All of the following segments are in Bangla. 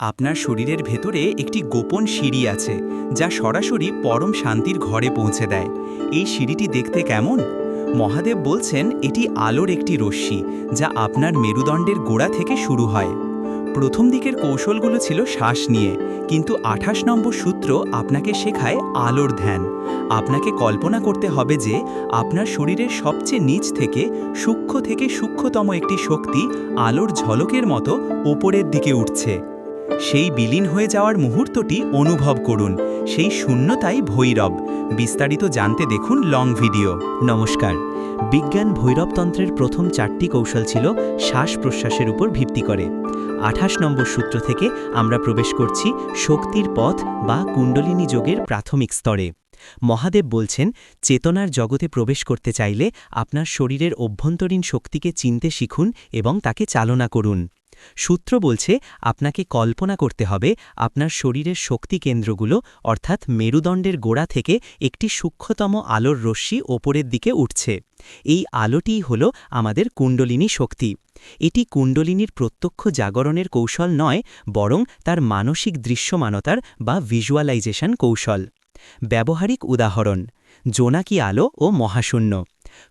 আপনার শরীরের ভেতরে একটি গোপন সিঁড়ি আছে, যা সরাসরি পরম শান্তির ঘরে পৌঁছে দেয়। এই সিঁড়িটি দেখতে কেমন? মহাদেব বলছেন, এটি আলোর একটি রশ্মি, যা আপনার মেরুদণ্ডের গোড়া থেকে শুরু হয়। প্রথম দিকের কৌশলগুলো ছিল শ্বাস নিয়ে, কিন্তু আঠাশ নম্বর সূত্র আপনাকে শেখায় আলোর ধ্যান। আপনাকে কল্পনা করতে হবে যে, আপনার শরীরের সবচেয়ে নিচ থেকে, সূক্ষ্ম থেকে সূক্ষ্মতম একটি শক্তি আলোর ঝলকের মতো ওপরের দিকে উঠছে। সেই বিলীন হয়ে যাওয়ার মুহূর্তটি অনুভব করুন। সেই শূন্যতাই ভৈরব। বিস্তারিত জানতে দেখুন লং ভিডিও নমস্কার। বিজ্ঞান ভৈরবতন্ত্রের প্রথম চারটি কৌশল ছিল শ্বাস প্রশ্বাসের উপর ভিত্তি করে। আঠাশ নম্বর সূত্র থেকে আমরা প্রবেশ করছি শক্তির পথ বা কুণ্ডলিনী যোগের প্রাথমিক স্তরে। মহাদেব বলছেন, চেতনার জগতে প্রবেশ করতে চাইলে আপনার শরীরের অভ্যন্তরীণ শক্তিকে চিনতে শিখুন এবং তাকে চালনা করুন। সূত্র বলছে, আপনাকে কল্পনা করতে হবে আপনার শরীরের শক্তি কেন্দ্রগুলো, অর্থাৎ মেরুদণ্ডের গোড়া থেকে একটি সূক্ষ্মতম আলোর রশ্মি ওপরের দিকে উঠছে। এই আলোটিই হল আমাদের কুণ্ডলিনী শক্তি। এটি কুণ্ডলিনীর প্রত্যক্ষ জাগরণের কৌশল নয়, বরং তার মানসিক দৃশ্যমানতার বা ভিজুয়ালাইজেশন কৌশল। ব্যবহারিক উদাহরণ, জোনাকি আলো ও মহাশূন্য।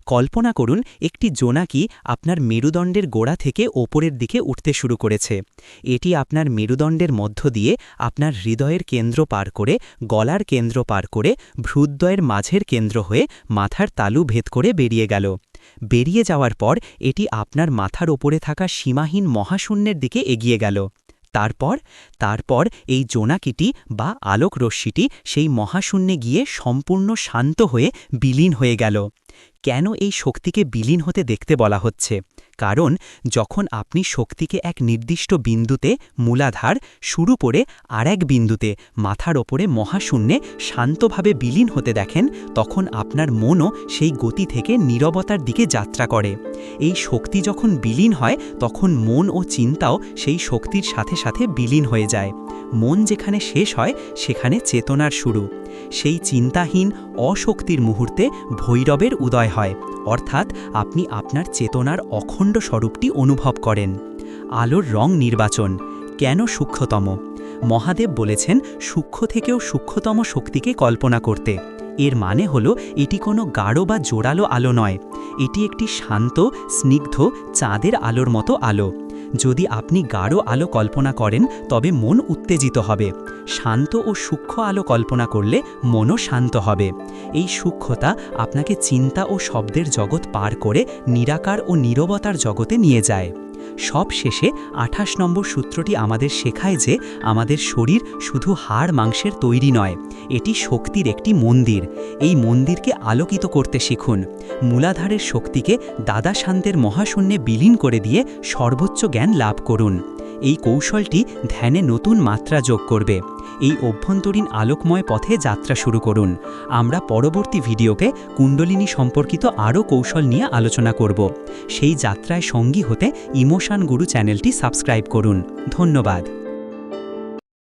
কল্পনা করুন, একটি জোনাকি আপনার মেরুদণ্ডের গোড়া থেকে ওপরের দিকে উঠতে শুরু করেছে। এটি আপনার মেরুদণ্ডের মধ্য দিয়ে আপনার হৃদয়ের কেন্দ্র পার করে, গলার কেন্দ্র পার করে ভ্রুদ্বয়ের মাঝের কেন্দ্র হয়ে মাথার তালু ভেদ করে বেরিয়ে গেল। বেরিয়ে যাওয়ার পর এটি আপনার মাথার ওপরে থাকা সীমাহীন মহাশূন্যের দিকে এগিয়ে গেল। তারপর তারপর এই জোনাকিটি বা আলোক রশ্মিটি সেই মহাশূন্যে গিয়ে সম্পূর্ণ শান্ত হয়ে বিলীন হয়ে গেল। কেন এই শক্তিকে বিলীন হতে দেখতে বলা হচ্ছে? কারণ যখন আপনি শক্তিকে এক নির্দিষ্ট বিন্দুতে মূলাধার শুরু করে আর এক বিন্দুতে মাথার ওপরে মহাশূন্যে শান্তভাবে বিলীন হতে দেখেন, তখন আপনার মনও সেই গতি থেকে নীরবতার দিকে যাত্রা করে। এই শক্তি যখন বিলীন হয়, তখন মন ও চিন্তাও সেই শক্তির সাথে সাথে বিলীন হয়ে যায়। মন যেখানে শেষ হয়, সেখানে চেতনার শুরু। সেই চিন্তাহীন অশক্তির মুহূর্তে ভৈরবের উদয় হয়। অর্থাৎ আপনি আপনার চেতনার অখণ্ড স্বরূপটি অনুভব করেন। আলোর রং নির্বাচন, কেন সূক্ষ্মতম? মহাদেব বলেছেন, সূক্ষ্ম থেকেও সূক্ষ্মতম শক্তিকে কল্পনা করতে। এর মানে হল, এটি কোনো গাঢ় বা জোরালো আলো নয়। এটি একটি শান্ত, স্নিগ্ধ, চাঁদের আলোর মতো আলো। যদি আপনি গাঢ় আলো কল্পনা করেন, তবে মন উত্তেজিত হবে। শান্ত ও সূক্ষ্ম আলো কল্পনা করলে মনও শান্ত হবে। এই সূক্ষ্মতা আপনাকে চিন্তা ও শব্দের জগৎ পার করে নিরাকার ও নীরবতার জগতে নিয়ে যায়। সব শেষে আঠাশ নম্বর সূত্রটি আমাদের শেখায় যে আমাদের শরীর শুধু হাড় মাংসের তৈরি নয়, এটি শক্তির একটি মন্দির। এই মন্দিরকে আলোকিত করতে শিখুন। মূলাধারের শক্তিকে দাদা শান্তের মহাশূন্যে বিলীন করে দিয়ে সর্বোচ্চ জ্ঞান লাভ করুন। এই কৌশলটি ধ্যানে নতুন মাত্রা যোগ করবে। এই অভ্যন্তরীণ আলোকময় পথে যাত্রা শুরু করুন। আমরা পরবর্তী ভিডিওকে কুণ্ডলিনী সম্পর্কিত আরও কৌশল নিয়ে আলোচনা করব। সেই যাত্রায় সঙ্গী হতে ইমোশান গুরু চ্যানেলটি সাবস্ক্রাইব করুন। ধন্যবাদ।